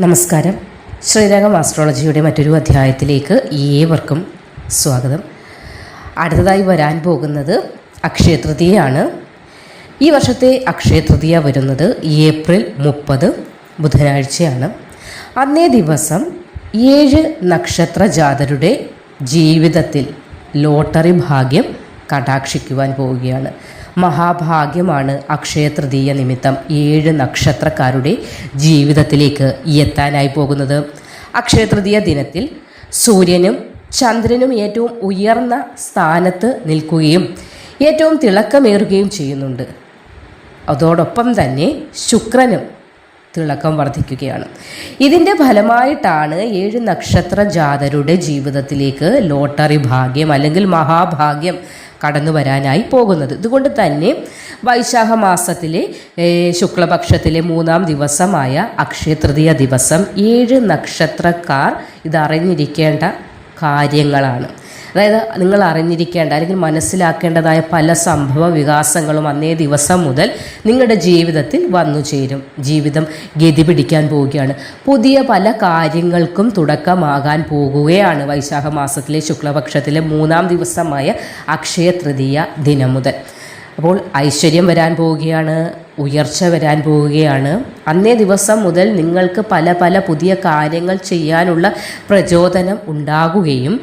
നമസ്കാരം. ശ്രീരംഗം ആസ്ട്രോളജിയുടെ മറ്റൊരു അധ്യായത്തിലേക്ക് ഏവർക്കും സ്വാഗതം. അടുത്തതായി വരാൻ പോകുന്നത് അക്ഷയതൃതിയാണ് ഈ വർഷത്തെ അക്ഷയതൃതിയ വരുന്നത് ഏപ്രിൽ മുപ്പത് ബുധനാഴ്ചയാണ്. അന്നേ ദിവസം ഏഴ് നക്ഷത്ര ജാതരുടെ ജീവിതത്തിൽ ലോട്ടറി ഭാഗ്യം കടാക്ഷിക്കുവാൻ പോവുകയാണ്. മഹാഭാഗ്യമാണ് അക്ഷയ തൃതീയ നിമിത്തം ഏഴ് നക്ഷത്രക്കാരുടെ ജീവിതത്തിലേക്ക് എത്താനായി പോകുന്നത്. അക്ഷയ തൃതീയ ദിനത്തിൽ സൂര്യനും ചന്ദ്രനും ഏറ്റവും ഉയർന്ന സ്ഥാനത്ത് നിൽക്കുകയും ഏറ്റവും തിളക്കമേറുകയും ചെയ്യുന്നുണ്ട്. അതോടൊപ്പം തന്നെ ശുക്രനും തിളക്കം വർദ്ധിക്കുകയാണ്. ഇതിന്റെ ഫലമായിട്ടാണ് ഏഴ് നക്ഷത്ര ജാതരുടെ ജീവിതത്തിലേക്ക് ലോട്ടറി ഭാഗ്യം അല്ലെങ്കിൽ മഹാഭാഗ്യം കടന്നു വരാനായി പോകുന്നത്. ഇതുകൊണ്ട് തന്നെ വൈശാഖ മാസത്തിലെ ശുക്ലപക്ഷത്തിലെ മൂന്നാം ദിവസമായ അക്ഷയതൃതീയ ദിവസം ഏഴ് നക്ഷത്രക്കാർ ഇതറിഞ്ഞിരിക്കേണ്ട കാര്യങ്ങളാണ്. അതായത് നിങ്ങൾ അറിഞ്ഞിരിക്കേണ്ട അല്ലെങ്കിൽ മനസ്സിലാക്കേണ്ടതായ പല സംഭവ വികാസങ്ങളും അന്നേ ദിവസം മുതൽ നിങ്ങളുടെ ജീവിതത്തിൽ വന്നു ചേരും. ജീവിതം ഗതി പിടിക്കാൻ പോവുകയാണ്. പുതിയ പല കാര്യങ്ങൾക്കും തുടക്കമാകാൻ പോകുകയാണ് വൈശാഖ മാസത്തിലെ ശുക്ലപക്ഷത്തിലെ മൂന്നാം ദിവസമായ അക്ഷയ തൃതീയ ദിനം മുതൽ. അപ്പോൾ ഐശ്വര്യം വരാൻ പോവുകയാണ് ഉയർച്ച വരാൻ പോവുകയാണ്. അന്നേ ദിവസം മുതൽ നിങ്ങൾക്ക് പല പല പുതിയ കാര്യങ്ങൾ ചെയ്യാനുള്ള പ്രചോദനം ഉണ്ടാകുകയും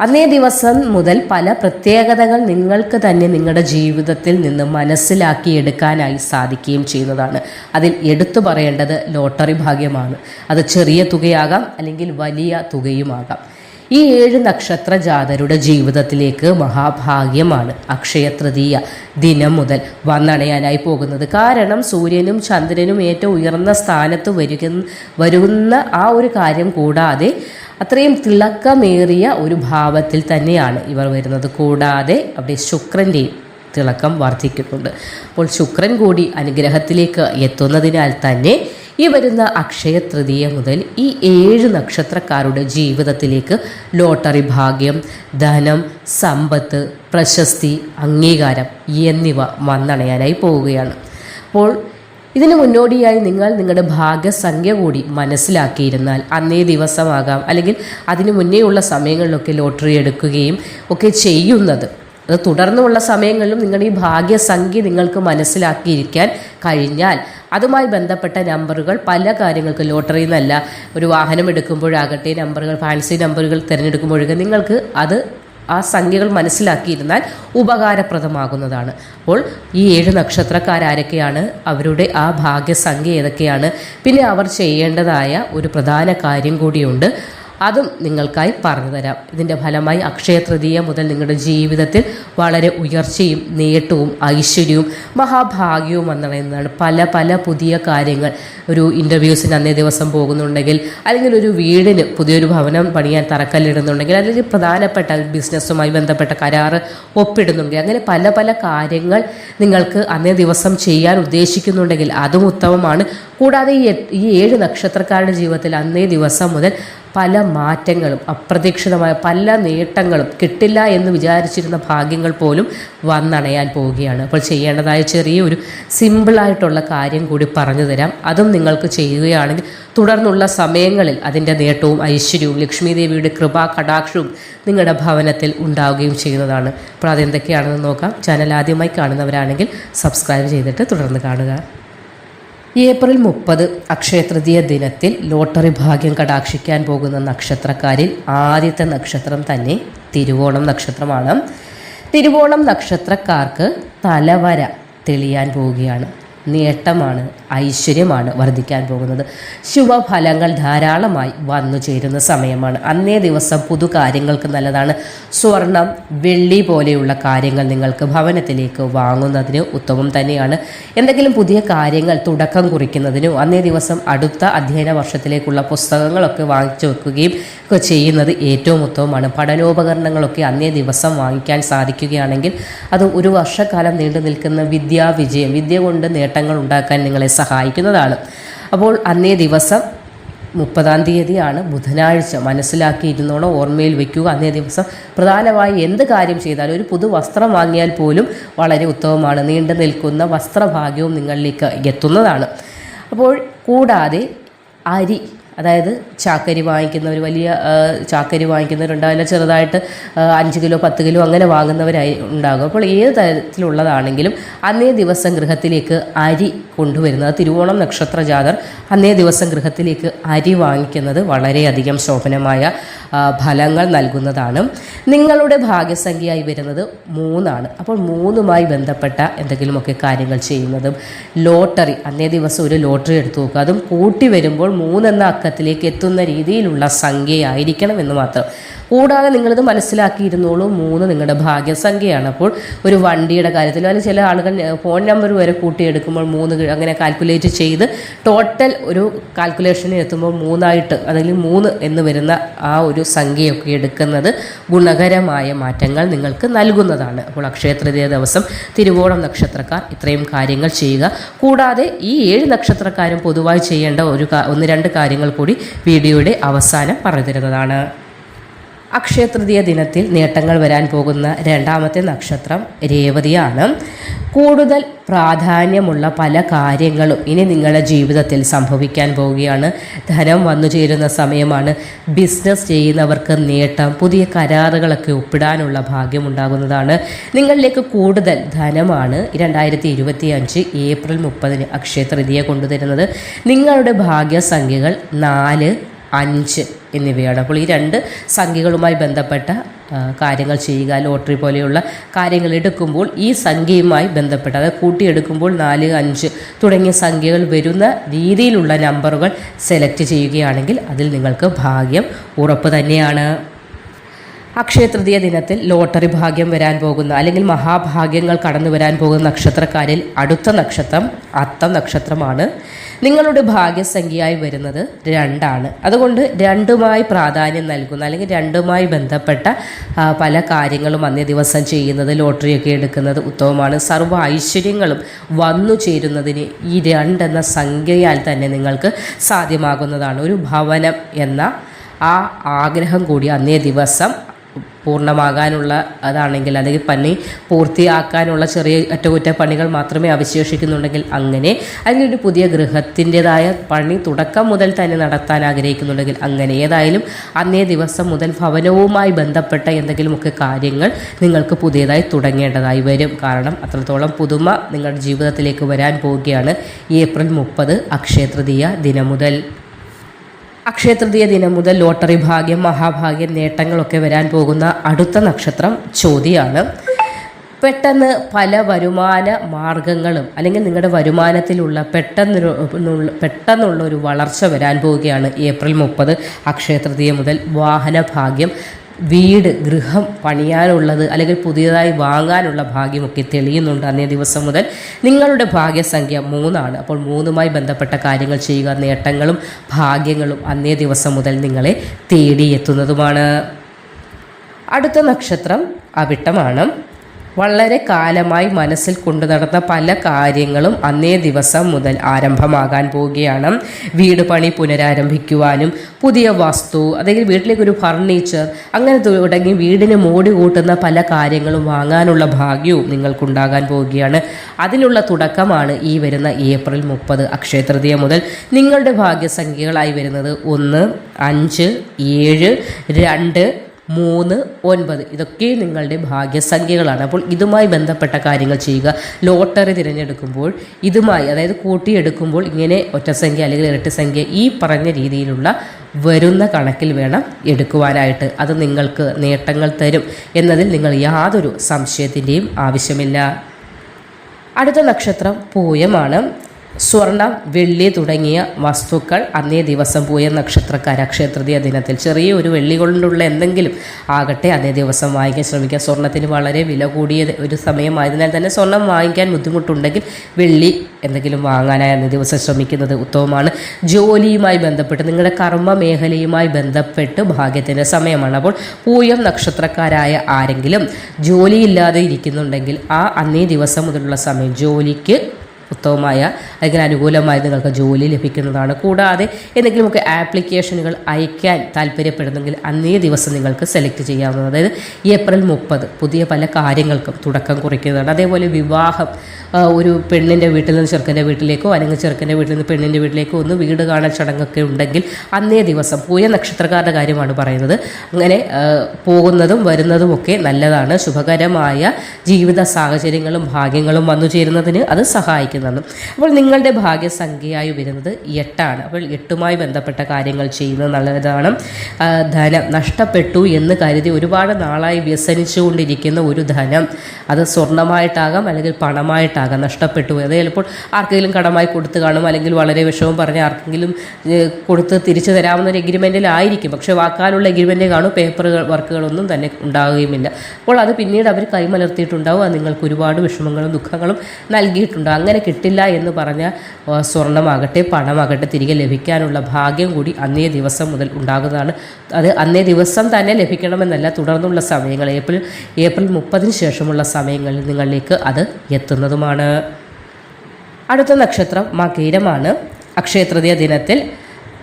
അന്നേ ദിവസം മുതൽ പല പ്രത്യേകതകൾ നിങ്ങൾക്ക് തന്നെ നിങ്ങളുടെ ജീവിതത്തിൽ നിന്ന് മനസ്സിലാക്കിയെടുക്കാനായി സാധിക്കുകയും ചെയ്യുന്നതാണ്. അതിൽ എടുത്തു പറയേണ്ടത് ലോട്ടറി ഭാഗ്യമാണ്. അത് ചെറിയ തുകയാകാം അല്ലെങ്കിൽ വലിയ തുകയുമാകാം. ഈ ഏഴ് നക്ഷത്ര ജാതരുടെ ജീവിതത്തിലേക്ക് മഹാഭാഗ്യമാണ്. അക്ഷയ തൃതീയ ദിനം മുതൽ വന്നണയാനായി പോകുന്നത്. കാരണം സൂര്യനും ചന്ദ്രനും ഏറ്റവും ഉയർന്ന സ്ഥാനത്ത് വരിക വരുന്ന ആ ഒരു കാര്യം കൂടാതെ അത്രയും തിളക്കമേറിയ ഒരു ഭാവത്തിൽ തന്നെയാണ് ഇവർ വരുന്നത്. കൂടാതെ അവിടെ ശുക്രന്റെയും തിളക്കം വർദ്ധിക്കുന്നുണ്ട് അപ്പോൾ ശുക്രൻ കൂടി അനുഗ്രഹത്തിലേക്ക് എത്തുന്നതിനാൽ തന്നെ ഈ വരുന്ന അക്ഷയ തൃതീയ മുതൽ ഈ ഏഴ് നക്ഷത്രക്കാരുടെ ജീവിതത്തിലേക്ക് ലോട്ടറി ഭാഗ്യം ധനം സമ്പത്ത് പ്രശസ്തി അംഗീകാരം എന്നിവ വന്നണയാനായി പോവുകയാണ്. അപ്പോൾ ഇതിനു മുന്നോടിയായി നിങ്ങൾ നിങ്ങളുടെ ഭാഗ്യസംഖ്യ കൂടി മനസ്സിലാക്കിയിരുന്നാൽ അന്നേ ദിവസമാകാം. അല്ലെങ്കിൽ അതിനു മുന്നേ ഉള്ള സമയങ്ങളിലൊക്കെ ലോട്ടറി എടുക്കുകയും ഒക്കെ ചെയ്യുന്നത്. അത് തുടർന്നുള്ള സമയങ്ങളിലും നിങ്ങളുടെ ഈ ഭാഗ്യസംഖ്യ നിങ്ങൾക്ക് മനസ്സിലാക്കിയിരിക്കാൻ കഴിഞ്ഞാൽ അതുമായി ബന്ധപ്പെട്ട നമ്പറുകൾ പല കാര്യങ്ങൾക്ക് ലോട്ടറി എന്നല്ല ഒരു വാഹനം എടുക്കുമ്പോഴാകട്ടെ നമ്പറുകൾ ഫാൻസി നമ്പറുകൾ തിരഞ്ഞെടുക്കുമ്പോഴൊക്കെ നിങ്ങൾക്ക് അത് ആ സംഖ്യകൾ മനസ്സിലാക്കിയിരുന്നാൽ ഉപകാരപ്രദമാകുന്നതാണ്. അപ്പോൾ ഈ ഏഴ് നക്ഷത്രക്കാരാരൊക്കെയാണ് അവരുടെ ആ ഭാഗ്യസംഖ്യ ഏതൊക്കെയാണ്? പിന്നെ അവർ ചെയ്യേണ്ടതായ ഒരു പ്രധാന കാര്യം കൂടിയുണ്ട്. അതും നിങ്ങൾക്കായി പറഞ്ഞു തരാം ഇതിന്റെ ഫലമായി അക്ഷയ തൃതീയ മുതൽ നിങ്ങളുടെ ജീവിതത്തിൽ വളരെ ഉയർച്ചയും നേട്ടവും ഐശ്വര്യവും മഹാഭാഗ്യവും വന്നിറങ്ങുന്നതാണ് പല പല പുതിയ കാര്യങ്ങൾ ഒരു ഇന്റർവ്യൂസിന് അന്നേ ദിവസം പോകുന്നുണ്ടെങ്കിൽ അല്ലെങ്കിൽ ഒരു വീടിന് പുതിയൊരു ഭവനം പണിയാൻ തറക്കല്ലിടുന്നുണ്ടെങ്കിൽ അല്ലെങ്കിൽ പ്രധാനപ്പെട്ട ബിസിനസ്സുമായി ബന്ധപ്പെട്ട കരാറ് ഒപ്പിടുന്നുണ്ടെങ്കിൽ അങ്ങനെ പല പല കാര്യങ്ങൾ നിങ്ങൾക്ക് അന്നേ ദിവസം ചെയ്യാൻ ഉദ്ദേശിക്കുന്നുണ്ടെങ്കിൽ അതും ഉത്തമമാണ്. കൂടാതെ ഈ ഏഴ് നക്ഷത്രക്കാരുടെ ജീവിതത്തിൽ അന്നേ ദിവസം മുതൽ പല മാറ്റങ്ങളും അപ്രതീക്ഷിതമായ പല നേട്ടങ്ങളും കിട്ടില്ല എന്ന് വിചാരിച്ചിരുന്ന ഭാഗ്യങ്ങൾ പോലും വന്നണയാൻ പോവുകയാണ്. അപ്പോൾ ചെയ്യേണ്ടതായ ചെറിയൊരു സിമ്പിളായിട്ടുള്ള കാര്യം കൂടി പറഞ്ഞു തരാം. അതും നിങ്ങൾക്ക് ചെയ്യുകയാണെങ്കിൽ തുടർന്നുള്ള സമയങ്ങളിൽ അതിന്റെ നേട്ടവും ഐശ്വര്യവും ലക്ഷ്മി ദേവിയുടെ കൃപാ കടാക്ഷവും നിങ്ങളുടെ ഭവനത്തിൽ ഉണ്ടാവുകയും ചെയ്യുന്നതാണ്. അപ്പോൾ അതെന്തൊക്കെയാണെന്ന് നോക്കാം. ചാനൽ ആദ്യമായി കാണുന്നവരാണെങ്കിൽ സബ്സ്ക്രൈബ് ചെയ്തിട്ട് തുടർന്ന് കാണുക. ഏപ്രിൽ മുപ്പത് അക്ഷയതൃതീയ ദിനത്തിൽ ലോട്ടറി ഭാഗ്യം കടാക്ഷിക്കാൻ പോകുന്ന നക്ഷത്രക്കാരിൽ ആദ്യത്തെ നക്ഷത്രം തന്നെ തിരുവോണം നക്ഷത്രമാണ്. തിരുവോണം നക്ഷത്രക്കാർക്ക് തലവര തെളിയാൻ പോവുകയാണ്. നേട്ടമാണ് ഐശ്വര്യമാണ് വർദ്ധിക്കാൻ പോകുന്നത്. ശുഭഫലങ്ങൾ ധാരാളമായി വന്നു ചേരുന്ന സമയമാണ്. അന്നേ ദിവസം പുതു കാര്യങ്ങൾക്ക് നല്ലതാണ്. സ്വർണം വെള്ളി പോലെയുള്ള കാര്യങ്ങൾ നിങ്ങൾക്ക് ഭവനത്തിലേക്ക് വാങ്ങുന്നതിന് ഉത്തമം തന്നെയാണ്. എന്തെങ്കിലും പുതിയ കാര്യങ്ങൾ തുടക്കം കുറിക്കുന്നതിനോ അന്നേ ദിവസം അടുത്ത അധ്യയന വർഷത്തിലേക്കുള്ള പുസ്തകങ്ങളൊക്കെ വാങ്ങിച്ചു വെക്കുകയും ഒക്കെ ചെയ്യുന്നത് ഏറ്റവും ഉത്തമമാണ്. പഠനോപകരണങ്ങളൊക്കെ അന്നേ ദിവസം വാങ്ങിക്കാൻ സാധിക്കുകയാണെങ്കിൽ അത് ഒരു വർഷക്കാലം നീണ്ടു നിൽക്കുന്ന വിദ്യാവിജയം. വിദ്യ കൊണ്ട് നേട്ടങ്ങൾ ഉണ്ടാക്കാൻ നിങ്ങളെ സഹായിക്കുന്നതാണ്. അപ്പോൾ അന്നേ ദിവസം മുപ്പതാം തീയതിയാണ് ബുധനാഴ്ച. മനസ്സിലാക്കിയിരുന്നോണം ഓർമ്മയിൽ വെക്കുക. അന്നേ ദിവസം പ്രധാനമായി എന്ത് കാര്യം ചെയ്താലും ഒരു പുതു വസ്ത്രം വാങ്ങിയാൽ പോലും വളരെ ഉത്തമമാണ്. നീണ്ടു നിൽക്കുന്ന വസ്ത്രഭാഗ്യവും നിങ്ങളിലേക്ക് എത്തുന്നതാണ്. അപ്പോൾ കൂടാതെ അരി അതായത് ചാക്കരി വാങ്ങിക്കുന്നവർ വലിയ ചാക്കരി വാങ്ങിക്കുന്നവരുണ്ടാവില്ല ചെറുതായിട്ട് അഞ്ച് കിലോ പത്ത് കിലോ അങ്ങനെ വാങ്ങുന്നവരായി ഉണ്ടാകും. അപ്പോൾ ഏത് തരത്തിലുള്ളതാണെങ്കിലും അന്നേ ദിവസം ഗൃഹത്തിലേക്ക് അരി കൊണ്ടുവരുന്നത് തിരുവോണം നക്ഷത്ര ജാതർ അന്നേ ദിവസം ഗൃഹത്തിലേക്ക് അരി വാങ്ങിക്കുന്നത് വളരെയധികം ശോഭനമായ ഫലങ്ങൾ നൽകുന്നതാണ്. നിങ്ങളുടെ ഭാഗ്യസംഖ്യയായി വരുന്നത് മൂന്നാണ്. അപ്പോൾ മൂന്നുമായി ബന്ധപ്പെട്ട എന്തെങ്കിലുമൊക്കെ കാര്യങ്ങൾ ചെയ്യുന്നതും ലോട്ടറി അന്നേ ദിവസം ഒരു ലോട്ടറി എടുത്തു നോക്കുക അതും കൂട്ടി വരുമ്പോൾ മൂന്നെന്ന അക്കത്തിലേക്ക് എത്തുന്ന രീതിയിലുള്ള സംഖ്യയായിരിക്കണം എന്ന് മാത്രം. കൂടാതെ നിങ്ങളിത് മനസ്സിലാക്കിയിരുന്നോളൂ. മൂന്ന് നിങ്ങളുടെ ഭാഗ്യസംഖ്യയാണ്. അപ്പോൾ ഒരു വണ്ടിയുടെ കാര്യത്തിൽ അല്ലെങ്കിൽ ചില ആളുകൾ ഫോൺ നമ്പർ വരെ കൂട്ടിയെടുക്കുമ്പോൾ മൂന്ന് അങ്ങനെ കാൽക്കുലേറ്റ് ചെയ്ത് ടോട്ടൽ ഒരു കാൽക്കുലേഷനിൽ എത്തുമ്പോൾ മൂന്നായിട്ട് അല്ലെങ്കിൽ മൂന്ന് എന്ന് വരുന്ന ആ ഒരു സംഖ്യയൊക്കെ എടുക്കുന്നത് ഗുണകരമായ മാറ്റങ്ങൾ നിങ്ങൾക്ക് നൽകുന്നതാണ്. അപ്പോൾ അക്ഷയ തൃതീയ ദിവസം തിരുവോണം നക്ഷത്രക്കാർ ഇത്രയും കാര്യങ്ങൾ ചെയ്യുക. കൂടാതെ ഈ ഏഴ് നക്ഷത്രക്കാരും പൊതുവായി ചെയ്യേണ്ട ഒരു ഒന്ന് രണ്ട് കാര്യങ്ങൾ കൂടി വീഡിയോയുടെ അവസാനം പറഞ്ഞു തരുന്നതാണ്. അക്ഷയ തൃതീയ ദിനത്തിൽ നേട്ടങ്ങൾ വരാൻ പോകുന്ന രണ്ടാമത്തെ നക്ഷത്രം രേവതിയാണ്. കൂടുതൽ പ്രാധാന്യമുള്ള പല കാര്യങ്ങളും ഇനി നിങ്ങളുടെ ജീവിതത്തിൽ സംഭവിക്കാൻ പോവുകയാണ്. ധനം വന്നു ചേരുന്ന സമയമാണ്. ബിസിനസ് ചെയ്യുന്നവർക്ക് നേട്ടം പുതിയ കരാറുകളൊക്കെ ഒപ്പിടാനുള്ള ഭാഗ്യം ഉണ്ടാകുന്നതാണ്. നിങ്ങളിലേക്ക് കൂടുതൽ ധനമാണ് രണ്ടായിരത്തി ഇരുപത്തി അഞ്ച് ഏപ്രിൽ മുപ്പതിന് അക്ഷയ തൃതീയ കൊണ്ടുതരുന്നത്. നിങ്ങളുടെ ഭാഗ്യസംഖ്യകൾ നാല് അഞ്ച്. എന്നിവയാണ്. അപ്പോൾ ഈ രണ്ട് സംഖ്യകളുമായി ബന്ധപ്പെട്ട കാര്യങ്ങൾ ചെയ്യുക ലോട്ടറി പോലെയുള്ള കാര്യങ്ങൾ എടുക്കുമ്പോൾ ഈ സംഖ്യയുമായി ബന്ധപ്പെട്ട് അതായത് കൂട്ടിയെടുക്കുമ്പോൾ നാല് അഞ്ച് തുടങ്ങിയ സംഖ്യകൾ വരുന്ന രീതിയിലുള്ള നമ്പറുകൾ സെലക്ട് ചെയ്യുകയാണെങ്കിൽ അതിൽ നിങ്ങൾക്ക് ഭാഗ്യം ഉറപ്പ് തന്നെയാണ്. അക്ഷയ തൃതീയ ദിനത്തിൽ ലോട്ടറി ഭാഗ്യം വരാൻ പോകുന്ന അല്ലെങ്കിൽ മഹാഭാഗ്യങ്ങൾ കടന്നു വരാൻ പോകുന്ന നക്ഷത്രക്കാരിൽ അടുത്ത നക്ഷത്രം അത്തം നക്ഷത്രമാണ്. നിങ്ങളുടെ ഭാഗ്യസംഖ്യയായി വരുന്നത് രണ്ടാണ്. അതുകൊണ്ട് രണ്ടുമായി പ്രാധാന്യം നൽകുന്ന അല്ലെങ്കിൽ രണ്ടുമായി ബന്ധപ്പെട്ട പല കാര്യങ്ങളും അന്നേ ദിവസം ചെയ്യുന്നത് ലോട്ടറിയൊക്കെ എടുക്കുന്നത് ഉത്തമമാണ്. സർവ ഐശ്വര്യങ്ങളും വന്നു ചേരുന്നതിന് ഈ രണ്ടെന്ന സംഖ്യയാൽ തന്നെ നിങ്ങൾക്ക് സാധ്യമാകുന്നതാണ്. ഒരു ഭവനം എന്ന ആ ആഗ്രഹം കൂടി അന്നേ ദിവസം പൂർണമാകാനുള്ള അതാണെങ്കിൽ അല്ലെങ്കിൽ പണി പൂർത്തിയാക്കാനുള്ള ചെറിയ അറ്റകുറ്റപ്പണികൾ മാത്രമേ അവശേഷിക്കുന്നുണ്ടെങ്കിൽ അങ്ങനെ അല്ലെങ്കിൽ ഒരു പുതിയ ഗൃഹത്തിന്റെതായ പണി തുടക്കം മുതൽ തന്നെ നടത്താൻ ആഗ്രഹിക്കുന്നുണ്ടെങ്കിൽ അങ്ങനെ ഏതായാലും അന്നേ ദിവസം മുതൽ ഭവനവുമായി ബന്ധപ്പെട്ട എന്തെങ്കിലുമൊക്കെ കാര്യങ്ങൾ നിങ്ങൾക്ക് പുതിയതായി തുടങ്ങേണ്ടതായി വരും. കാരണം അത്രത്തോളം പുതുമ നിങ്ങളുടെ ജീവിതത്തിലേക്ക് വരാൻ പോവുകയാണ് ഏപ്രിൽ മുപ്പത് അക്ഷയ തൃതീയ ദിനം മുതൽ. അക്ഷയ തൃതീയ ദിനം മുതൽ ലോട്ടറി ഭാഗ്യം മഹാഭാഗ്യം നേട്ടങ്ങളൊക്കെ വരാൻ പോകുന്ന അടുത്ത നക്ഷത്രം ചോതിയാണ്. പെട്ടെന്ന് പല വരുമാന മാർഗങ്ങളും അല്ലെങ്കിൽ നിങ്ങളുടെ വരുമാനത്തിലുള്ള പെട്ടെന്ന് നുള്ള- പെട്ടെന്നുള്ള ഒരു വളർച്ച വരാൻ പോവുകയാണ് ഏപ്രിൽ മുപ്പത് അക്ഷയ തൃതീയ മുതൽ വാഹന ഭാഗ്യം. വീട് ഗൃഹം പണിയാനുള്ളത് അല്ലെങ്കിൽ പുതിയതായി വാങ്ങാനുള്ള ഭാഗ്യമൊക്കെ തെളിയുന്നുണ്ട് അന്നേ ദിവസം മുതൽ. നിങ്ങളുടെ ഭാഗ്യസംഖ്യ മൂന്നാണ്. അപ്പോൾ മൂന്നുമായി ബന്ധപ്പെട്ട കാര്യങ്ങൾ ചെയ്യുക നേട്ടങ്ങളും ഭാഗ്യങ്ങളും അന്നേ ദിവസം മുതൽ നിങ്ങളെ തേടിയെത്തുന്നതുമാണ്. അടുത്ത നക്ഷത്രം അവിട്ടമാണ്. വളരെ കാലമായി മനസ്സിൽ കൊണ്ടു നടന്ന പല കാര്യങ്ങളും അന്നേ ദിവസം മുതൽ ആരംഭമാകാൻ പോവുകയാണ്. വീട് പണി പുനരാരംഭിക്കുവാനും പുതിയ വസ്തു അല്ലെങ്കിൽ വീട്ടിലേക്ക് ഒരു ഫർണിച്ചർ അങ്ങനെ തുടങ്ങി വീടിന് മോടി കൂട്ടുന്ന പല കാര്യങ്ങളും വാങ്ങാനുള്ള ഭാഗ്യവും നിങ്ങൾക്കുണ്ടാകാൻ പോവുകയാണ്. അതിനുള്ള തുടക്കമാണ് ഈ വരുന്ന ഏപ്രിൽ മുപ്പത് അക്ഷയ തൃതീയ മുതൽ നിങ്ങളുടെ ഭാഗ്യസംഖ്യകളായി വരുന്നത് ഒന്ന് അഞ്ച് ഏഴ് രണ്ട് മൂന്ന് ഒൻപത്. ഇതൊക്കെ നിങ്ങളുടെ ഭാഗ്യസംഖ്യകളാണ്. അപ്പോൾ ഇതുമായി ബന്ധപ്പെട്ട കാര്യങ്ങൾ ചെയ്യുക. ലോട്ടറി തിരഞ്ഞെടുക്കുമ്പോൾ ഇതുമായി അതായത് കൂട്ടിയെടുക്കുമ്പോൾ ഇങ്ങനെ ഒറ്റസംഖ്യ അല്ലെങ്കിൽ ഇരട്ടി സംഖ്യ ഈ പറഞ്ഞ രീതിയിലുള്ള വരുന്ന കണക്കിൽ വേണം എടുക്കുവാനായിട്ട്. അത് നിങ്ങൾക്ക് നേട്ടങ്ങൾ തരും എന്നതിൽ നിങ്ങൾ യാതൊരു സംശയത്തിന്റെയും ആവശ്യമില്ല. അടുത്ത നക്ഷത്രം പൂയമാണ്. സ്വർണം വെള്ളി തുടങ്ങിയ വസ്തുക്കൾ അന്നേ ദിവസം പൂയ നക്ഷത്രക്കാർ അക്ഷയതൃതീയ ദിനത്തിൽ ചെറിയ ഒരു വെള്ളി കൊണ്ടുള്ള എന്തെങ്കിലും ആകട്ടെ അന്നേ ദിവസം വാങ്ങിക്കാൻ ശ്രമിക്കുക സ്വർണത്തിന് വളരെ വില കൂടിയ ഒരു സമയമായതിനാൽ തന്നെ സ്വർണം വാങ്ങിക്കാൻ ബുദ്ധിമുട്ടുണ്ടെങ്കിൽ വെള്ളി എന്തെങ്കിലും വാങ്ങാനായി അന്നേ ദിവസം ശ്രമിക്കുന്നത് ഉത്തമമാണ്. ജോലിയുമായി ബന്ധപ്പെട്ട് നിങ്ങളുടെ കർമ്മ മേഖലയുമായി ബന്ധപ്പെട്ട് ഭാഗ്യത്തിന്റെ സമയമാണ്. അപ്പോൾ പൂയം നക്ഷത്രക്കാരായ ആരെങ്കിലും ജോലിയില്ലാതെ ഇരിക്കുന്നുണ്ടെങ്കിൽ ആ അന്നേ ദിവസം മുതലുള്ള സമയം ജോലിക്ക് ഉത്തമമായ അല്ലെങ്കിൽ അനുകൂലമായി നിങ്ങൾക്ക് ജോലി ലഭിക്കുന്നതാണ്. കൂടാതെ എന്തെങ്കിലുമൊക്കെ ആപ്ലിക്കേഷനുകൾ അയക്കാൻ താല്പര്യപ്പെടുന്നെങ്കിൽ അന്നേ ദിവസം നിങ്ങൾക്ക് സെലക്ട് ചെയ്യാവുന്നത് അതായത് ഏപ്രിൽ മുപ്പത് പുതിയ പല കാര്യങ്ങൾക്കും തുടക്കം കുറിക്കുന്നതാണ്. അതേപോലെ വിവാഹം ഒരു പെണ്ണിന്റെ വീട്ടിൽ നിന്ന് ചെറുക്കന്റെ വീട്ടിലേക്കോ അല്ലെങ്കിൽ ചെറുക്കന്റെ വീട്ടിൽ നിന്ന് പെണ്ണിന്റെ വീട്ടിലേക്കോ ഒന്ന് വീട് കാണൽ ചടങ്ങൊക്കെ ഉണ്ടെങ്കിൽ അന്നേ ദിവസം പൂയ നക്ഷത്രക്കാരുടെ കാര്യമാണ് പറയുന്നത്. അങ്ങനെ പോകുന്നതും വരുന്നതും ഒക്കെ നല്ലതാണ്. ശുഭകരമായ ജീവിത സാഹചര്യങ്ങളും ഭാഗ്യങ്ങളും വന്നു ചേരുന്നതിന് അത് സഹായിക്കുന്നതാണ് അപ്പോൾ നിങ്ങളുടെ ഭാഗ്യസംഖ്യയായി വരുന്നത് എട്ടാണ്. അപ്പോൾ എട്ടുമായി ബന്ധപ്പെട്ട കാര്യങ്ങൾ ചെയ്യുന്നത് നല്ലതാണ്. ധനം നഷ്ടപ്പെട്ടു എന്ന് കരുതി ഒരുപാട് നാളായി വ്യസനിച്ചുകൊണ്ടിരിക്കുന്ന ഒരു ധനം അത് സ്വർണമായിട്ടാകാം അല്ലെങ്കിൽ പണമായിട്ടാകാം നഷ്ടപ്പെട്ടു അത് ചിലപ്പോൾ ആർക്കെങ്കിലും കടമായി കൊടുത്തു കാണും അല്ലെങ്കിൽ വളരെ വിഷമം പറഞ്ഞ് ആർക്കെങ്കിലും കൊടുത്ത് തിരിച്ചു തരാവുന്ന ഒരു എഗ്രിമെന്റിലായിരിക്കും പക്ഷേ വാക്കാലുള്ള എഗ്രിമെന്റ് കാണും പേപ്പർ വർക്കുകളൊന്നും തന്നെ ഉണ്ടാവുകയുമില്ല. അപ്പോൾ അത് പിന്നീട് അവർ കൈമലർത്തിയിട്ടുണ്ടാവും. അത് നിങ്ങൾക്ക് ഒരുപാട് വിഷമങ്ങളും ദുഃഖങ്ങളും നൽകിയിട്ടുണ്ടാകും അങ്ങനെ കിട്ടില്ല എന്ന് പറഞ്ഞ സ്വർണമാകട്ടെ പണമാകട്ടെ തിരികെ ലഭിക്കാനുള്ള ഭാഗ്യം കൂടി അന്നേ ദിവസം മുതൽ ഉണ്ടാകുന്നതാണ്. അത് അന്നേ ദിവസം തന്നെ ലഭിക്കണമെന്നല്ല തുടർന്നുള്ള സമയങ്ങൾ ഏപ്രിൽ ഏപ്രിൽ മുപ്പതിന് ശേഷമുള്ള സമയങ്ങളിൽ നിങ്ങളിലേക്ക് അത് എത്തുന്നതുമാണ്. അടുത്ത നക്ഷത്രം മകീരമാണ്. അക്ഷയതൃതീയ ദിനത്തിൽ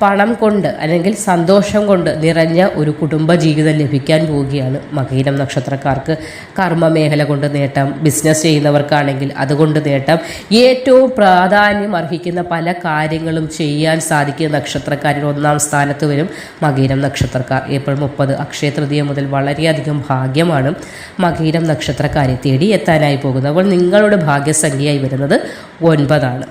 പണം കൊണ്ട് അല്ലെങ്കിൽ സന്തോഷം കൊണ്ട് നിറഞ്ഞ ഒരു കുടുംബ ജീവിതം ലഭിക്കാൻ പോവുകയാണ് മകീരം നക്ഷത്രക്കാർക്ക് കർമ്മ മേഖല കൊണ്ട് നേട്ടം ബിസിനസ് ചെയ്യുന്നവർക്കാണെങ്കിൽ അതുകൊണ്ട് നേട്ടം. ഏറ്റവും പ്രാധാന്യം അർഹിക്കുന്ന പല കാര്യങ്ങളും ചെയ്യാൻ സാധിക്കുന്ന നക്ഷത്രക്കാരിൽ ഒന്നാം സ്ഥാനത്ത് വരും മകീരം നക്ഷത്രക്കാർ. ഏപ്രിൽ മുപ്പത് അക്ഷയ തൃതീയ മുതൽ വളരെയധികം ഭാഗ്യമാണ് മകീരം നക്ഷത്രക്കാരെ തേടി എത്താനായി പോകുന്നത്. അപ്പോൾ നിങ്ങളുടെ ഭാഗ്യസംഖ്യയായി വരുന്നത് ഒൻപതാണ്.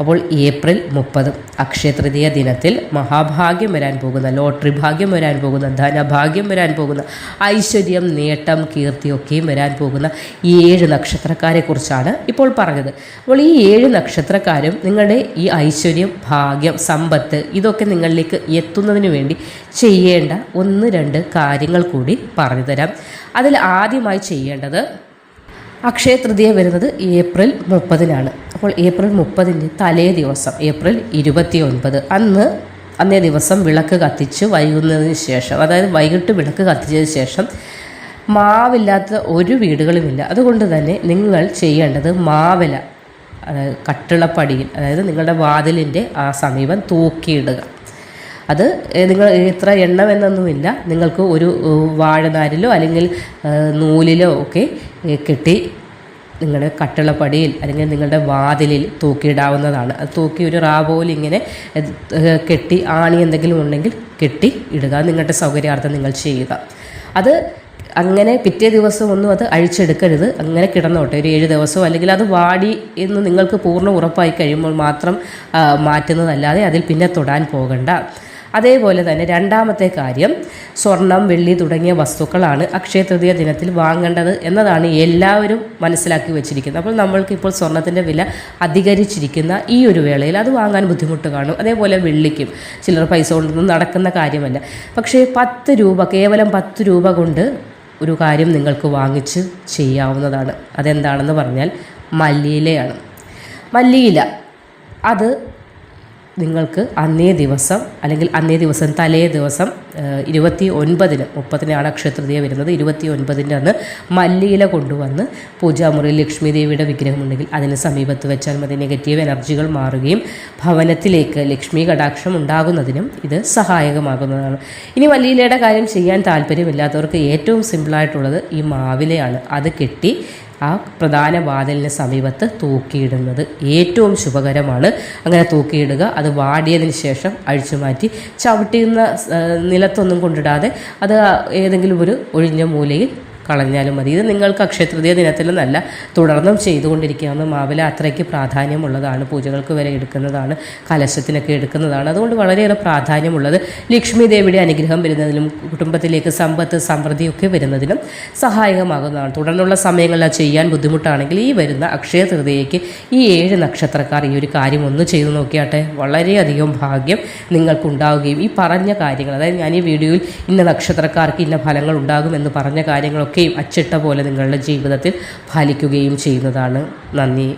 അപ്പോൾ ഏപ്രിൽ മുപ്പത് അക്ഷയ തൃതീയ ദിനത്തിൽ മഹാഭാഗ്യം വരാൻ പോകുന്ന ലോട്ടറി ഭാഗ്യം വരാൻ പോകുന്ന ധനഭാഗ്യം വരാൻ പോകുന്ന ഐശ്വര്യം നേട്ടം കീർത്തിയൊക്കെയും വരാൻ പോകുന്ന ഏഴ് നക്ഷത്രക്കാരെക്കുറിച്ചാണ് ഇപ്പോൾ പറഞ്ഞത്. അപ്പോൾ ഈ ഏഴ് നക്ഷത്രക്കാരും നിങ്ങളുടെ ഈ ഐശ്വര്യം ഭാഗ്യം സമ്പത്ത് ഇതൊക്കെ നിങ്ങളിലേക്ക് എത്തുന്നതിന് വേണ്ടി ചെയ്യേണ്ട ഒന്ന് രണ്ട് കാര്യങ്ങൾ കൂടി പറഞ്ഞു തരാം. അതിൽ ആദ്യമായി ചെയ്യേണ്ടത് അക്ഷയ തൃതീയ വരുന്നത് ഏപ്രിൽ മുപ്പതിനാണ്. അപ്പോൾ ഏപ്രിൽ മുപ്പതിന്റെ തലേ ദിവസം ഏപ്രിൽ ഇരുപത്തി ഒൻപത് അന്ന് അന്നേ ദിവസം വിളക്ക് കത്തിച്ച് വൈകുന്നതിന് ശേഷം അതായത് വൈകിട്ട് വിളക്ക് കത്തിച്ചതിന് ശേഷം മാവില്ലാത്ത ഒരു വീടുകളുമില്ല. അതുകൊണ്ട് തന്നെ നിങ്ങൾ ചെയ്യേണ്ടത് മാവില അതായത് കട്ടിളപ്പടിയിൽ അതായത് നിങ്ങളുടെ വാതിലിന്റെ ആ സമീപം തൂക്കിയിടുക. അത് നിങ്ങൾ ഇത്ര എണ്ണം എന്നൊന്നുമില്ല നിങ്ങൾക്ക് ഒരു വാഴനാരിലോ അല്ലെങ്കിൽ നൂലിലോ ഒക്കെ കെട്ടി നിങ്ങളുടെ കട്ടിളപ്പടിയിൽ അല്ലെങ്കിൽ നിങ്ങളുടെ വാതിലിൽ തൂക്കിയിടാവുന്നതാണ്. അത് തൂക്കി ഒരു റാ പോലെ ഇങ്ങനെ കെട്ടി ആണി എന്തെങ്കിലും ഉണ്ടെങ്കിൽ കെട്ടി ഇടുക. നിങ്ങളുടെ സൗകര്യാർത്ഥം നിങ്ങൾ ചെയ്യുക. അത് അങ്ങനെ പിറ്റേ ദിവസം ഒന്നും അത് അഴിച്ചെടുക്കരുത്. അങ്ങനെ കിടന്നോട്ടെ. ഒരു ഏഴ് ദിവസമോ അല്ലെങ്കിൽ അത് വാടി എന്ന് നിങ്ങൾക്ക് പൂർണ ഉറപ്പായി കഴിയുമ്പോൾ മാത്രം മാറ്റുന്നതല്ലാതെ അതിൽ പിന്നെ തൊടാൻ പോകണ്ട. അതേപോലെ തന്നെ രണ്ടാമത്തെ കാര്യം സ്വർണം വെള്ളി തുടങ്ങിയ വസ്തുക്കളാണ് അക്ഷയ തൃതീയ ദിനത്തിൽ വാങ്ങേണ്ടത് എന്നതാണ് എല്ലാവരും മനസ്സിലാക്കി വെച്ചിരിക്കുന്നത്. അപ്പോൾ നമ്മൾക്ക് ഇപ്പോൾ സ്വർണത്തിന്റെ വില അധികരിച്ചിരിക്കുന്ന ഈ ഒരു വേളയിൽ അത് വാങ്ങാൻ ബുദ്ധിമുട്ട് കാണും. അതേപോലെ വെള്ളിക്കും ചിലർ പൈസ കൊണ്ടൊന്നും നടക്കുന്ന കാര്യമല്ല. പക്ഷേ പത്ത് രൂപ കേവലം പത്ത് രൂപ കൊണ്ട് ഒരു കാര്യം നിങ്ങൾക്ക് വാങ്ങിച്ച് ചെയ്യാവുന്നതാണ്. അതെന്താണെന്ന് പറഞ്ഞാൽ മല്ലിയിലയാണ്. മല്ലിയില അത് നിങ്ങൾക്ക് അന്നേ ദിവസം അല്ലെങ്കിൽ അന്നേ ദിവസം തലേ ദിവസം ഇരുപത്തി ഒൻപതിന് മുപ്പത്തിനാണ് അക്ഷയതൃതീയ വരുന്നത്. ഇരുപത്തി ഒൻപതിന്റെ അന്ന് മല്ലിയില കൊണ്ടുവന്ന് പൂജാമുറിയിൽ ലക്ഷ്മി ദേവിയുടെ വിഗ്രഹമുണ്ടെങ്കിൽ അതിന് സമീപത്ത് വെച്ചാൽ മതി. നെഗറ്റീവ് എനർജികൾ മാറുകയും ഭവനത്തിലേക്ക് ലക്ഷ്മി കടാക്ഷം ഉണ്ടാകുന്നതിനും ഇത് സഹായകമാകുന്നതാണ്. ഇനി മല്ലിയിലയുടെ കാര്യം ചെയ്യാൻ താല്പര്യമില്ലാത്തവർക്ക് ഏറ്റവും സിമ്പിളായിട്ടുള്ളത് ഈ മാവിലയാണ്. അത് കെട്ടി ആ പ്രധാന വാതിലിന് സമീപത്ത് തൂക്കിയിടുന്നത് ഏറ്റവും ശുഭകരമാണ്. അങ്ങനെ തൂക്കിയിടുക അത് വാടിയതിന് ശേഷം അഴിച്ചു മാറ്റി ചവിട്ടിയുന്ന നിലത്തൊന്നും കൊണ്ടിടാതെ അത് ഏതെങ്കിലും ഒരു ഒഴിഞ്ഞ മൂലയിൽ കളഞ്ഞാലും മതി. ഇത് നിങ്ങൾക്ക് അക്ഷയതൃതീയ ദിനത്തിലെന്നല്ല തുടർന്നും ചെയ്തുകൊണ്ടിരിക്കാവുന്ന മാവില അത്രയ്ക്ക് പ്രാധാന്യമുള്ളതാണ്. പൂജകൾക്ക് വരെ എടുക്കുന്നതാണ് കലശത്തിനൊക്കെ എടുക്കുന്നതാണ്. അതുകൊണ്ട് വളരെയേറെ പ്രാധാന്യമുള്ളത് ലക്ഷ്മി ദേവിയുടെ അനുഗ്രഹം വരുന്നതിനും കുടുംബത്തിലേക്ക് സമ്പത്ത് സമൃദ്ധിയൊക്കെ വരുന്നതിനും സഹായകമാകുന്നതാണ്. തുടർന്നുള്ള സമയങ്ങളിൽ അത് ചെയ്യാൻ ബുദ്ധിമുട്ടാണെങ്കിൽ ഈ വരുന്ന അക്ഷയ ഈ ഏഴ് നക്ഷത്രക്കാർ ഈ ഒരു കാര്യം ഒന്ന് ചെയ്തു നോക്കിയാട്ടെ. വളരെയധികം ഭാഗ്യം നിങ്ങൾക്കുണ്ടാവുകയും ഈ പറഞ്ഞ കാര്യങ്ങൾ അതായത് ഞാൻ ഈ വീഡിയോയിൽ ഇന്ന നക്ഷത്രക്കാർക്ക് ഇന്ന ഫലങ്ങൾ ഉണ്ടാകുമെന്ന് പറഞ്ഞ കാര്യങ്ങളൊക്കെയും അച്ചിട്ട പോലെ നിങ്ങളുടെ ജീവിതത്തിൽ ഫലിക്കുകയും ചെയ്യുന്നതാണ്. നന്ദി.